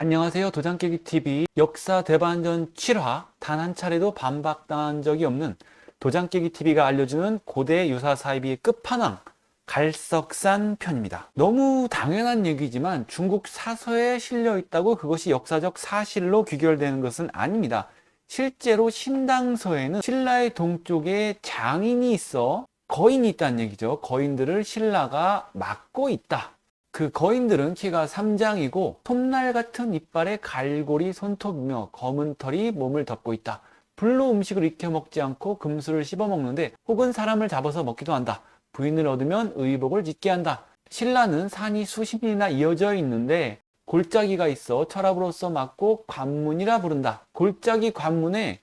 안녕하세요. 도장깨기TV 역사 대반전 7화 단 한 차례도 반박당한 적이 없는 도장깨기TV가 알려주는 고대 유사 사이비의 끝판왕 갈석산 편입니다. 너무 당연한 얘기지만 중국 사서에 실려 있다고 그것이 역사적 사실로 귀결되는 것은 아닙니다. 실제로 신당서에는 신라의 동쪽에 장인이 있어 거인이 있다는 얘기죠. 거인들을 신라가 막고 있다. 그 거인들은 키가 3장이고 톱날 같은 이빨에 갈고리 손톱이며 검은 털이 몸을 덮고 있다. 불로 음식을 익혀 먹지 않고 금수를 씹어 먹는데 혹은 사람을 잡아서 먹기도 한다. 부인을 얻으면 의복을 짓게 한다. 신라는 산이 수십 리나 이어져 있는데 골짜기가 있어 철압으로서 막고 관문이라 부른다. 골짜기 관문에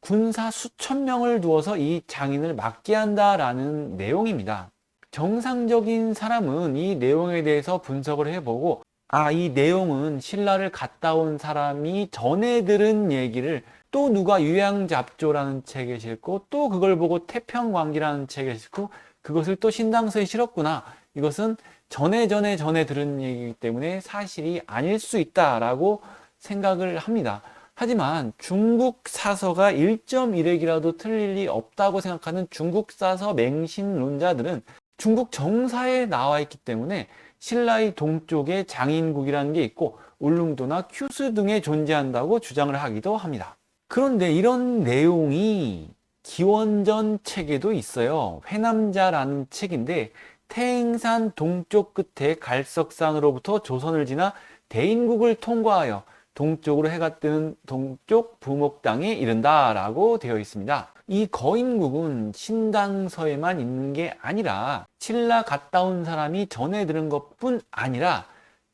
군사 수천 명을 두어서 이 장인을 막게 한다라는 내용입니다. 정상적인 사람은 이 내용에 대해서 분석을 해보고 아, 이 내용은 신라를 갔다 온 사람이 전해 들은 얘기를 또 누가 유양잡조라는 책에 싣고 또 그걸 보고 태평광기라는 책에 싣고 그것을 또 신당서에 실었구나. 이것은 전에 전에 전에 들은 얘기이기 때문에 사실이 아닐 수 있다라고 생각을 합니다. 하지만 중국 사서가 1.1핵이라도 틀릴 리 없다고 생각하는 중국 사서 맹신론자들은 중국 정사에 나와 있기 때문에 신라의 동쪽에 장인국이라는 게 있고 울릉도나 큐스 등에 존재한다고 주장을 하기도 합니다. 그런데 이런 내용이 기원전 책에도 있어요. 회남자라는 책인데 태행산 동쪽 끝에 갈석산으로부터 조선을 지나 대인국을 통과하여 동쪽으로 해가 뜨는 동쪽 부목당에 이른다라고 되어 있습니다. 이 거인국은 신당서에만 있는 게 아니라 신라 갔다 온 사람이 전해 들은 것뿐 아니라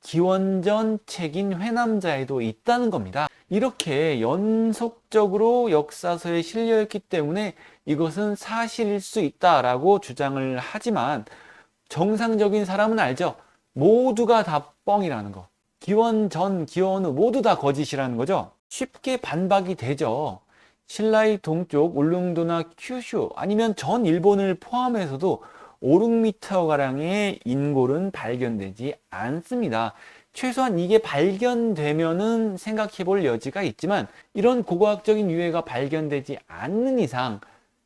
기원전 책인 회남자에도 있다는 겁니다. 이렇게 연속적으로 역사서에 실려 있기 때문에 이것은 사실일 수 있다라고 주장을 하지만 정상적인 사람은 알죠. 모두가 다 뻥이라는 거. 기원 전, 기원 후 모두 다 거짓이라는 거죠. 쉽게 반박이 되죠. 신라의 동쪽 울릉도나 큐슈 아니면 전 일본을 포함해서도 5, 6m 가량의 인골은 발견되지 않습니다. 최소한 이게 발견되면은 생각해 볼 여지가 있지만 이런 고고학적인 유해가 발견되지 않는 이상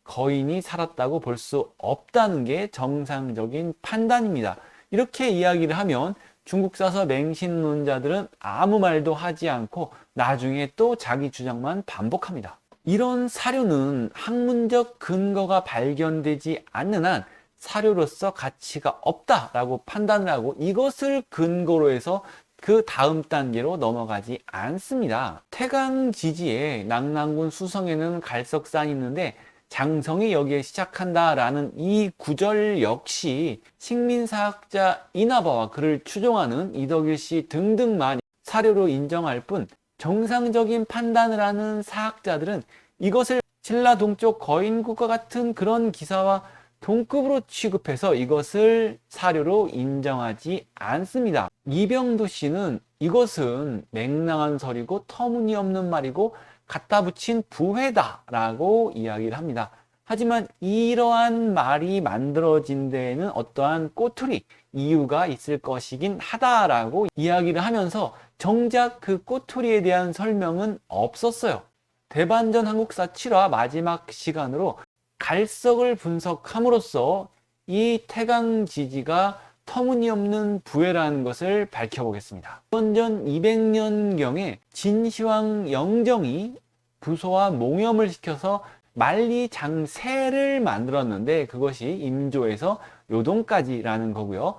거인이 살았다고 볼 수 없다는 게 정상적인 판단입니다. 이렇게 이야기를 하면 중국 사서 맹신론자들은 아무 말도 하지 않고 나중에 또 자기 주장만 반복합니다. 이런 사료는 학문적 근거가 발견되지 않는 한 사료로서 가치가 없다라고 판단을 하고 이것을 근거로 해서 그 다음 단계로 넘어가지 않습니다. 태강 지지에 낙랑군 수성에는 갈석산이 있는데 장성이 여기에 시작한다라는 이 구절 역시 식민사학자 이나바와 그를 추종하는 이덕일 씨 등등만 사료로 인정할 뿐 정상적인 판단을 하는 사학자들은 이것을 신라 동쪽 거인국과 같은 그런 기사와 동급으로 취급해서 이것을 사료로 인정하지 않습니다. 이병도 씨는 이것은 맹랑한 설이고 터무니없는 말이고 갖다 붙인 부회다라고 이야기를 합니다. 하지만 이러한 말이 만들어진 데에는 어떠한 꼬투리, 이유가 있을 것이긴 하다라고 이야기를 하면서 정작 그 꼬투리에 대한 설명은 없었어요. 대반전 한국사 7화 마지막 시간으로 갈석을 분석함으로써 이 태강 지지가 터무니없는 부해라는 것을 밝혀보겠습니다. 기원전 200년경에 진시황 영정이 부소와 몽염을 시켜서 만리장세를 만들었는데 그것이 임조에서 요동까지라는 거고요.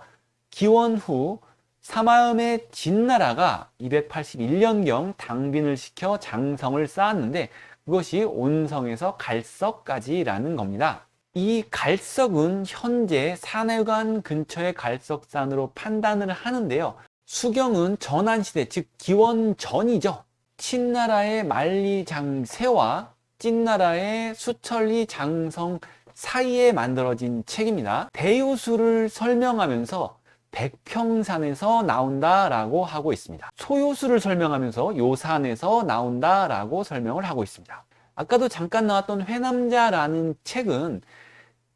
기원 후 사마음의 진나라가 281년경 당빈을 시켜 장성을 쌓았는데 그것이 온성에서 갈석까지라는 겁니다. 이 갈석은 현재 산해관 근처의 갈석산으로 판단을 하는데요. 수경은 전한시대, 즉 기원 전이죠. 친나라의 만리장세와 찐나라의 수천리 장성 사이에 만들어진 책입니다. 대요수를 설명하면서 백평산에서 나온다라고 하고 있습니다. 소요수를 설명하면서 요산에서 나온다라고 설명을 하고 있습니다. 아까도 잠깐 나왔던 회남자라는 책은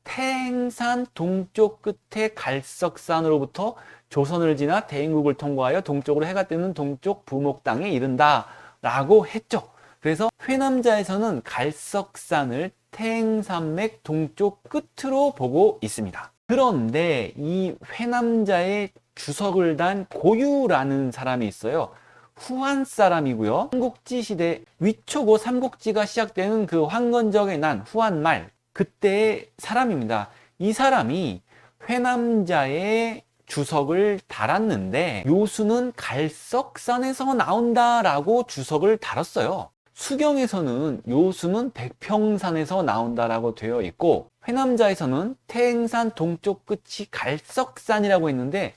태행산 동쪽 끝에 갈석산으로부터 조선을 지나 대인국을 통과하여 동쪽으로 해가 뜨는 동쪽 부목 땅에 이른다 라고 했죠. 그래서 회남자에서는 갈석산을 태행산맥 동쪽 끝으로 보고 있습니다. 그런데 이 회남자의 주석을 단 고유라는 사람이 있어요. 후한 사람이고요. 삼국지 시대 위초고 삼국지가 시작되는 그 황건적의 난 후한 말 그때의 사람입니다. 이 사람이 회남자의 주석을 달았는데 요수는 갈석산에서 나온다라고 주석을 달았어요. 수경에서는 요수는 백평산에서 나온다라고 되어 있고 회남자에서는 태행산 동쪽 끝이 갈석산이라고 했는데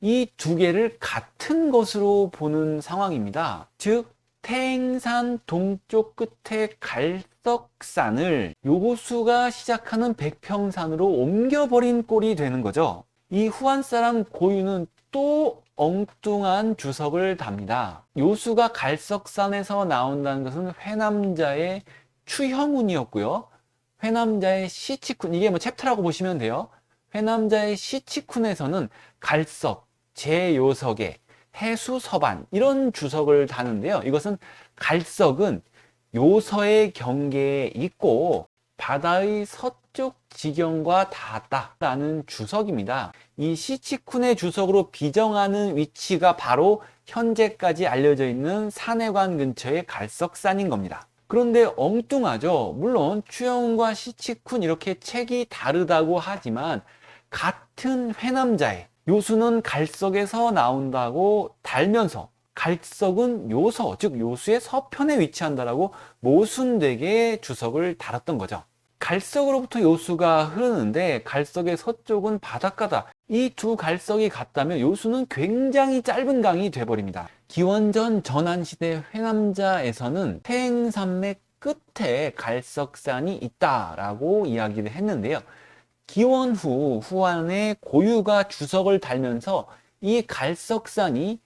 이 두 개를 같은 것으로 보는 상황입니다. 즉 태행산 동쪽 끝에 갈석산을 요수가 시작하는 백평산으로 옮겨버린 꼴이 되는 거죠. 이 후한 사람 고유는 또 엉뚱한 주석을 답니다. 요수가 갈석산에서 나온다는 것은 회남자의 추형운이었고요. 회남자의 시치쿤, 이게 뭐 챕터라고 보시면 돼요. 회남자의 시치쿤에서는 갈석, 제요석의 해수 서반 이런 주석을 다는데요. 이것은 갈석은 요서의 경계에 있고 바다의 서쪽 지경과 닿았다라는 주석입니다. 이 시치쿤의 주석으로 비정하는 위치가 바로 현재까지 알려져 있는 산해관 근처의 갈석산인 겁니다. 그런데 엉뚱하죠. 물론 추영훈과 시치쿤 이렇게 책이 다르다고 하지만 같은 회남자의 요수는 갈석에서 나온다고 달면서 갈석은 요서, 즉 요수의 서편에 위치한다라고 모순되게 주석을 달았던 거죠. 갈석으로부터 요수가 흐르는데 갈석의 서쪽은 바닷가다. 이 두 갈석이 같다면 요수는 굉장히 짧은 강이 돼버립니다. 기원전 전한시대 회남자에서는 태행산맥 끝에 갈석산이 있다라고 이야기를 했는데요. 기원 후 후한의 고유가 주석을 달면서 이 갈석산이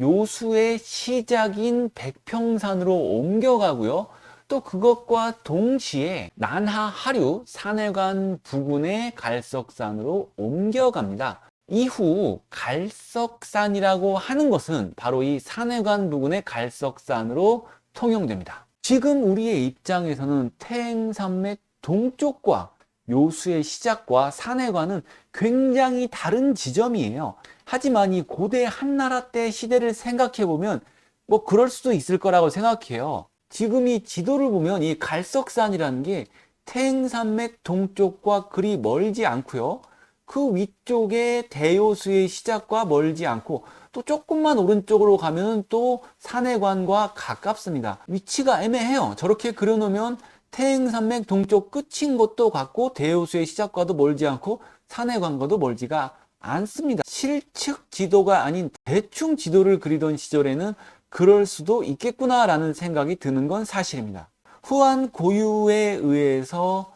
요수의 시작인 백평산으로 옮겨가고요. 또 그것과 동시에 난하 하류 산해관 부근의 갈석산으로 옮겨갑니다. 이후 갈석산이라고 하는 것은 바로 이 산해관 부근의 갈석산으로 통용됩니다. 지금 우리의 입장에서는 태행산맥 동쪽과 요수의 시작과 산해관은 굉장히 다른 지점이에요. 하지만 이 고대 한나라 때 시대를 생각해 보면 뭐 그럴 수도 있을 거라고 생각해요. 지금 이 지도를 보면 이 갈석산이라는 게 태행산맥 동쪽과 그리 멀지 않고요. 그 위쪽에 대요수의 시작과 멀지 않고 또 조금만 오른쪽으로 가면 또 산해관과 가깝습니다. 위치가 애매해요. 저렇게 그려놓으면 태행산맥 동쪽 끝인 것도 같고 대요수의 시작과도 멀지 않고 산해관과도 멀지가 않습니다. 실측 지도가 아닌 대충 지도를 그리던 시절에는 그럴 수도 있겠구나라는 생각이 드는 건 사실입니다. 후한 고유에 의해서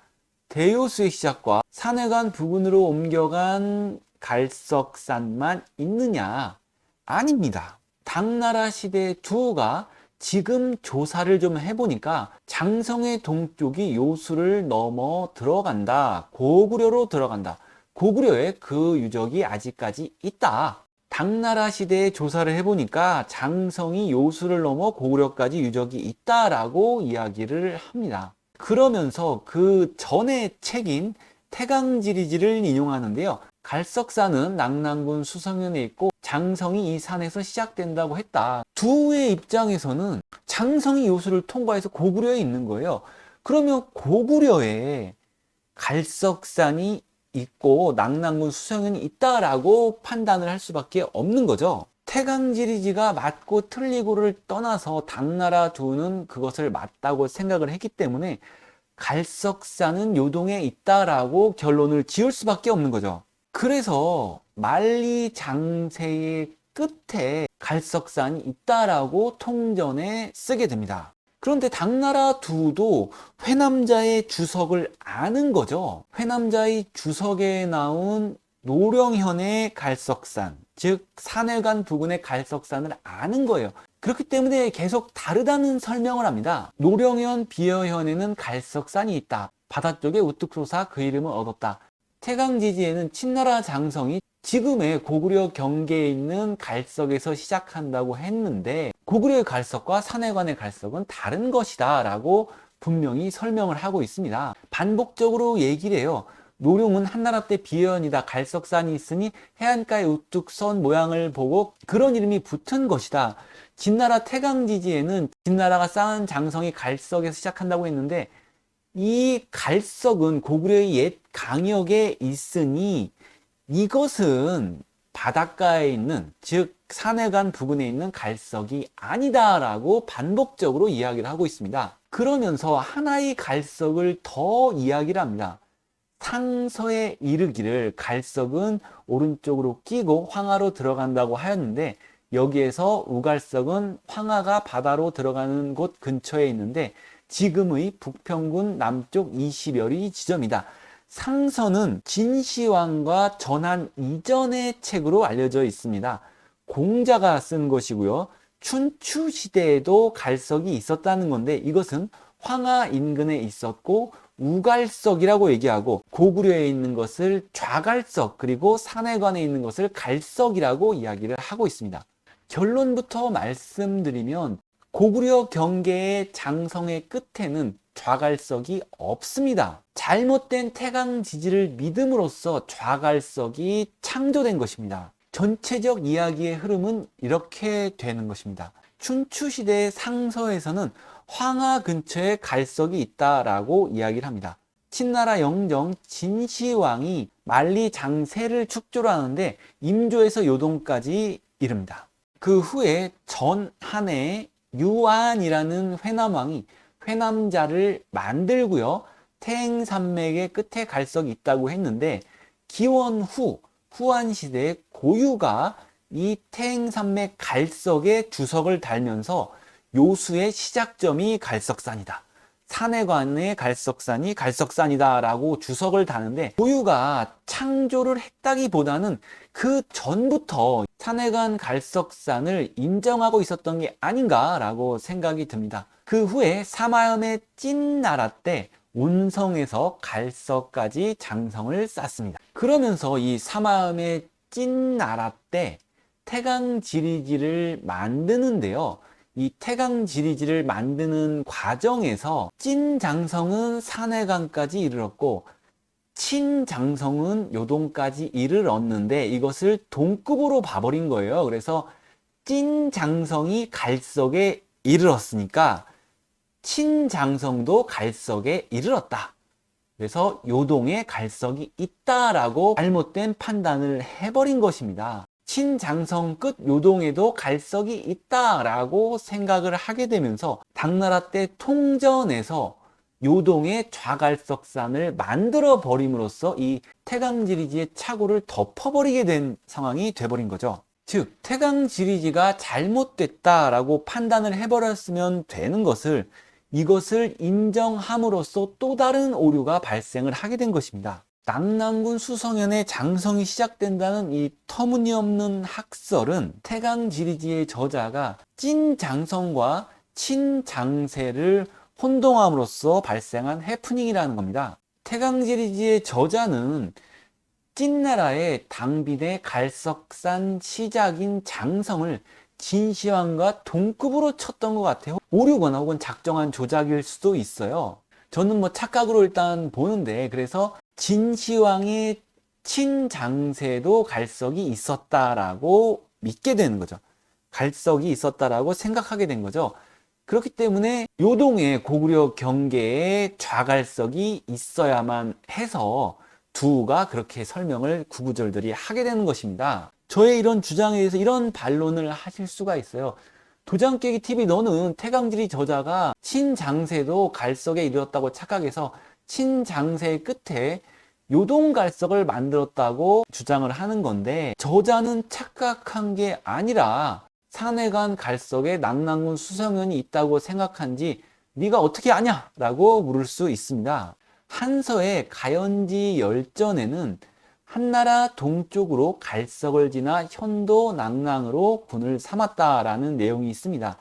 대요수의 시작과 산해관 부근으로 옮겨간 갈석산만 있느냐? 아닙니다. 당나라 시대 두가 지금 조사를 좀 해보니까 장성의 동쪽이 요수를 넘어 들어간다. 고구려로 들어간다. 고구려에 그 유적이 아직까지 있다. 당나라 시대에 조사를 해보니까 장성이 요수를 넘어 고구려까지 유적이 있다라고 이야기를 합니다. 그러면서 그 전의 책인 태강지리지를 인용하는데요. 갈석산은 낙랑군 수성현에 있고 장성이 이 산에서 시작된다고 했다. 두의 입장에서는 장성이 요수를 통과해서 고구려에 있는 거예요. 그러면 고구려에 갈석산이 있고 낙랑군 수성현이 있다라고 판단을 할 수밖에 없는 거죠. 태강지리지가 맞고 틀리고를 떠나서 당나라 두는 그것을 맞다고 생각을 했기 때문에 갈석산은 요동에 있다라고 결론을 지을 수밖에 없는 거죠. 그래서 만리장세의 끝에 갈석산이 있다라고 통전에 쓰게 됩니다. 그런데 당나라 두도 회남자의 주석을 아는 거죠. 회남자의 주석에 나온 노령현의 갈석산, 즉 산해관 부근의 갈석산을 아는 거예요. 그렇기 때문에 계속 다르다는 설명을 합니다. 노령현, 비어현에는 갈석산이 있다. 바다 쪽에 우뚝 솟아 그 이름을 얻었다. 태강지지에는 친나라 장성이 지금의 고구려 경계에 있는 갈석에서 시작한다고 했는데 고구려의 갈석과 산해관의 갈석은 다른 것이다 라고 분명히 설명을 하고 있습니다. 반복적으로 얘기를 해요. 노룡은 한나라 때 비연이다. 갈석산이 있으니 해안가에 우뚝 선 모양을 보고 그런 이름이 붙은 것이다. 진나라 태강지지에는 진나라가 쌓은 장성이 갈석에서 시작한다고 했는데 이 갈석은 고구려의 옛 강역에 있으니 이것은 바닷가에 있는 즉 산해관 부근에 있는 갈석이 아니다라고 반복적으로 이야기를 하고 있습니다. 그러면서 하나의 갈석을 더 이야기를 합니다. 상서에 이르기를 갈석은 오른쪽으로 끼고 황하로 들어간다고 하였는데 여기에서 우갈석은 황하가 바다로 들어가는 곳 근처에 있는데 지금의 북평군 남쪽 20여리 지점이다. 상서는 진시황과 전한 이전의 책으로 알려져 있습니다. 공자가 쓴 것이고요. 춘추 시대에도 갈석이 있었다는 건데 이것은 황하 인근에 있었고 우갈석이라고 얘기하고 고구려에 있는 것을 좌갈석 그리고 산해관에 있는 것을 갈석이라고 이야기를 하고 있습니다. 결론부터 말씀드리면 고구려 경계의 장성의 끝에는 좌갈석이 없습니다. 잘못된 태강 지지를 믿음으로써 좌갈석이 창조된 것입니다. 전체적 이야기의 흐름은 이렇게 되는 것입니다. 춘추 시대의 상서에서는 황하 근처에 갈석이 있다라고 이야기를 합니다. 친나라 영정 진시황이 만리 장세를 축조를 하는데 임조에서 요동까지 이릅니다. 그 후에 전한해 유안이라는 회남왕이 회남자를 만들고요. 태행산맥의 끝에 갈석이 있다고 했는데 기원 후 후한 시대에 고유가 이 태행산맥 갈석에 주석을 달면서 요수의 시작점이 갈석산이다. 산해관의 갈석산이 갈석산이다 라고 주석을 다는데 고유가 창조를 했다기보다는 그 전부터 산해관 갈석산을 인정하고 있었던 게 아닌가 라고 생각이 듭니다. 그 후에 사마음의 찐 나라 때 운성에서 갈석까지 장성을 쌓습니다. 그러면서 이 사마음의 찐 나라 때 태강 지리지를 만드는데요. 이 태강 지리지를 만드는 과정에서 찐장성은 산해강까지 이르렀고 친장성은 요동까지 이르렀는데 이것을 동급으로 봐버린 거예요. 그래서 찐장성이 갈석에 이르렀으니까 친장성도 갈석에 이르렀다. 그래서 요동에 갈석이 있다라고 잘못된 판단을 해버린 것입니다. 친장성 끝 요동에도 갈석이 있다라고 생각을 하게 되면서 당나라 때 통전에서 요동의 좌갈석산을 만들어 버림으로써 이 태강지리지의 착오를 덮어버리게 된 상황이 돼버린 거죠. 즉 태강지리지가 잘못됐다라고 판단을 해버렸으면 되는 것을 이것을 인정함으로써 또 다른 오류가 발생을 하게 된 것입니다. 낙랑군 수성현의 장성이 시작된다는 이 터무니없는 학설은 태강 지리지의 저자가 찐 장성과 친 장세를 혼동함으로써 발생한 해프닝이라는 겁니다. 태강 지리지의 저자는 찐나라의 당빈의 갈석산 시작인 장성을 진시황과 동급으로 쳤던 것 같아요. 오류거나 혹은 작정한 조작일 수도 있어요. 저는 뭐 착각으로 일단 보는데 그래서 진시황의 친장세도 갈석이 있었다라고 믿게 되는 거죠. 갈석이 있었다라고 생각하게 된 거죠. 그렇기 때문에 요동의 고구려 경계에 좌갈석이 있어야만 해서 두가 그렇게 설명을 구구절들이 하게 되는 것입니다. 저의 이런 주장에 대해서 이런 반론을 하실 수가 있어요. 도장 깨기 TV 너는 태강지리 저자가 친장세도 갈석에 이르렀다고 착각해서 친장세의 끝에 요동갈석을 만들었다고 주장을 하는 건데 저자는 착각한 게 아니라 산해관 갈석에 낙랑군 수성현이 있다고 생각한지 네가 어떻게 아냐? 라고 물을 수 있습니다. 한서의 가연지 열전에는 한나라 동쪽으로 갈석을 지나 현도 낙랑으로 군을 삼았다라는 내용이 있습니다.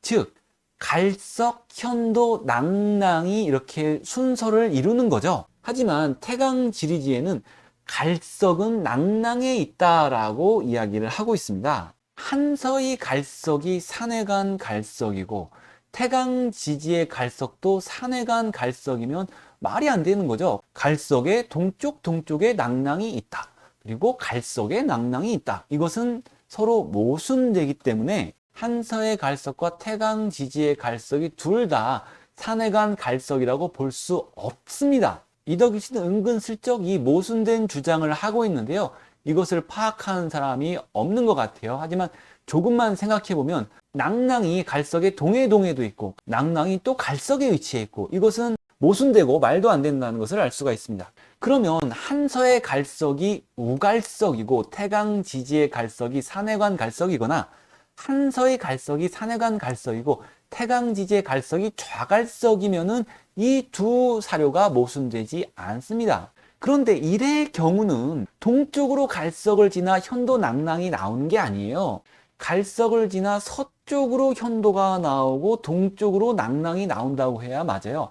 즉 갈석, 현도, 낙랑이 이렇게 순서를 이루는 거죠. 하지만 태강 지리지에는 갈석은 낭낭에 있다라고 이야기를 하고 있습니다. 한서의 갈석이 산에 간 갈석이고 태강 지지의 갈석도 산에 간 갈석이면 말이 안 되는 거죠. 갈석의 동쪽 동쪽에 낭낭이 있다. 그리고 갈석에 낭낭이 있다. 이것은 서로 모순되기 때문에 한서의 갈석과 태강 지지의 갈석이 둘 다 산에 간 갈석이라고 볼 수 없습니다. 이덕일 씨는 은근슬쩍 이 모순된 주장을 하고 있는데요. 이것을 파악하는 사람이 없는 것 같아요. 하지만 조금만 생각해 보면 낭낭이 갈석의 동해동에도 있고 낭낭이 또 갈석에 위치해 있고 이것은 모순되고 말도 안 된다는 것을 알 수가 있습니다. 그러면 한서의 갈석이 우갈석이고 태강지지의 갈석이 산해관 갈석이거나 한서의 갈석이 산해관 갈석이고 태강지지의 갈석이 좌갈석이면은 이 두 사료가 모순되지 않습니다. 그런데 이래의 경우는 동쪽으로 갈석을 지나 현도 낭낭이 나오는 게 아니에요. 갈석을 지나 서쪽으로 현도가 나오고 동쪽으로 낭낭이 나온다고 해야 맞아요.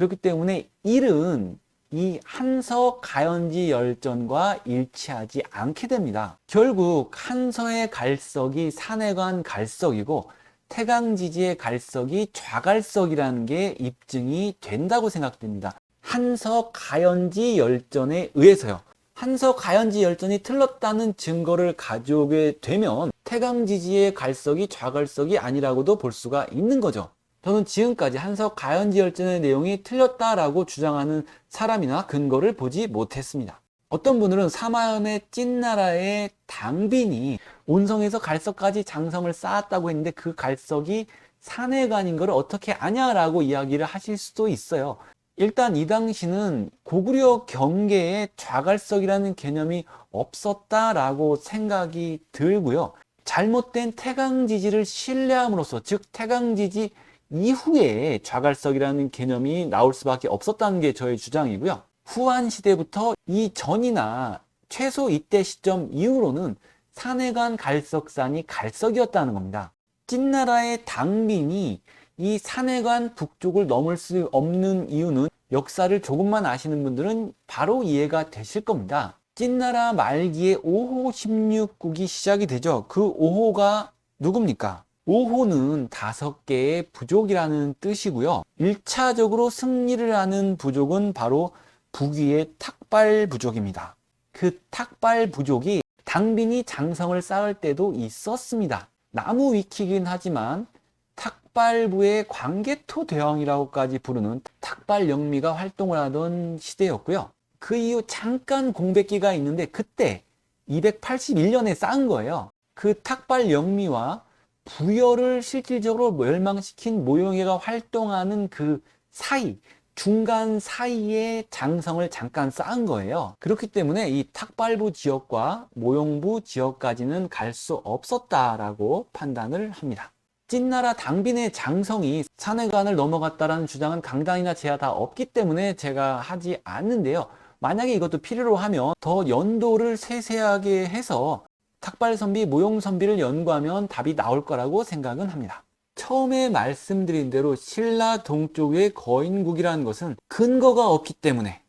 그렇기 때문에 일은 이 한서 가연지 열전과 일치하지 않게 됩니다. 결국 한서의 갈석이 산해관 갈석이고 태강지지의 갈석이 좌갈석이라는 게 입증이 된다고 생각됩니다. 한서 가연지 열전에 의해서요. 한서 가연지 열전이 틀렸다는 증거를 가져오게 되면 태강지지의 갈석이 좌갈석이 아니라고도 볼 수가 있는 거죠. 저는 지금까지 한서 가연지 열전의 내용이 틀렸다라고 주장하는 사람이나 근거를 보지 못했습니다. 어떤 분들은 사마현의 찐나라의 당빈이 온성에서 갈석까지 장성을 쌓았다고 했는데 그 갈석이 산해관인 걸 어떻게 아냐라고 이야기를 하실 수도 있어요. 일단 이 당시는 고구려 경계에 좌갈석이라는 개념이 없었다라고 생각이 들고요. 잘못된 태강지지를 신뢰함으로써 즉 태강지지 이후에 좌갈석이라는 개념이 나올 수밖에 없었다는 게 저의 주장이고요. 후한 시대부터 이 전이나 최소 이때 시점 이후로는 산해관 갈석산이 갈석이었다는 겁니다. 찐나라의 당빈이 이 산해관 북쪽을 넘을 수 없는 이유는 역사를 조금만 아시는 분들은 바로 이해가 되실 겁니다. 찐나라 말기에 5호 16국이 시작이 되죠. 그 5호가 누굽니까? 5호는 다섯 개의 부족이라는 뜻이고요. 1차적으로 승리를 하는 부족은 바로 북위의 탁발 부족입니다. 그 탁발 부족이 당빈이 장성을 쌓을 때도 있었습니다. 나무 위키긴 하지만 탁발부의 광개토 대왕이라고까지 부르는 탁발 영미가 활동을 하던 시대였고요. 그 이후 잠깐 공백기가 있는데 그때 281년에 쌓은 거예요. 그 탁발 영미와 부여를 실질적으로 멸망시킨 모용회가 활동하는 그 사이, 중간 사이에 장성을 잠깐 쌓은 거예요. 그렇기 때문에 이 탁발부 지역과 모용부 지역까지는 갈 수 없었다라고 판단을 합니다. 찐나라 당빈의 장성이 산해관을 넘어갔다라는 주장은 강단이나 제야 다 없기 때문에 제가 하지 않는데요. 만약에 이것도 필요로 하면 더 연도를 세세하게 해서 탁발선비, 모용선비를 연구하면 답이 나올 거라고 생각은 합니다. 처음에 말씀드린 대로 신라 동쪽의 거인국이라는 것은 근거가 없기 때문에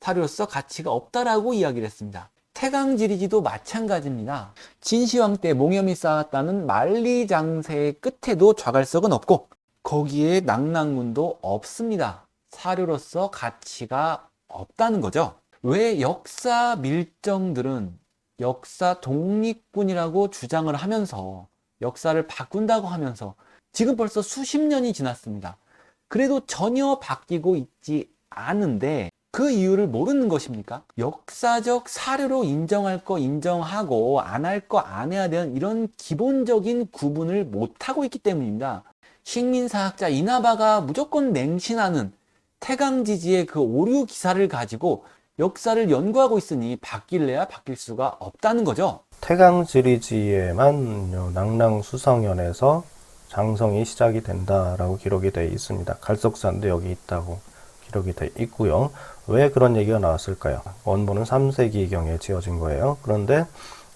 사료로서 가치가 없다라고 이야기를 했습니다. 태강지리지도 마찬가지입니다. 진시황 때 몽염이 쌓았다는 만리장세의 끝에도 좌갈석은 없고 거기에 낙랑문도 없습니다. 사료로서 가치가 없다는 거죠. 왜 역사 밀정들은 역사 독립군이라고 주장을 하면서 역사를 바꾼다고 하면서 지금 벌써 수십 년이 지났습니다. 그래도 전혀 바뀌고 있지 않은데 그 이유를 모르는 것입니까? 역사적 사료로 인정할 거 인정하고 안 할 거 안 해야 되는 이런 기본적인 구분을 못하고 있기 때문입니다. 식민사학자 이나바가 무조건 맹신하는 태강지지의 그 오류 기사를 가지고 역사를 연구하고 있으니 바뀔래야 바뀔 수가 없다는 거죠. 태강 지리지에만 낭랑 수성연에서 장성이 시작이 된다라고 기록이 되어 있습니다. 갈석산도 여기 있다고 기록이 되어 있고요. 왜 그런 얘기가 나왔을까요? 원본은 3세기경에 지어진 거예요. 그런데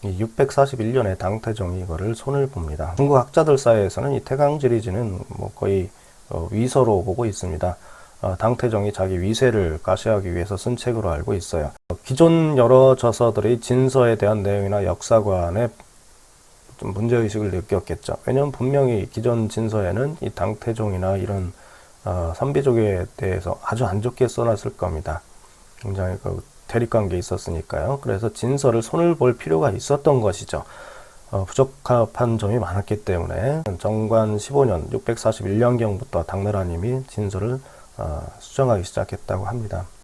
641년에 당태종이 이거를 손을 봅니다. 중국 학자들 사이에서는 이 태강지리지는 뭐 거의 어, 위서로 보고 있습니다. 어, 당태종이 자기 위세를 가시하기 위해서 쓴 책으로 알고 있어요. 기존 여러 저서들의 진서에 대한 내용이나 역사관에 좀 문제의식을 느꼈겠죠. 왜냐하면 분명히 기존 진서에는 이 당태종이나 이런 어, 선비족에 대해서 아주 안 좋게 써놨을 겁니다. 굉장히 그 대립관계에 있었으니까요. 그래서 진서를 손을 볼 필요가 있었던 것이죠. 어, 부적합한 점이 많았기 때문에 정관 15년 641년경부터 당나라님이 진서를 어, 수정하기 시작했다고 합니다.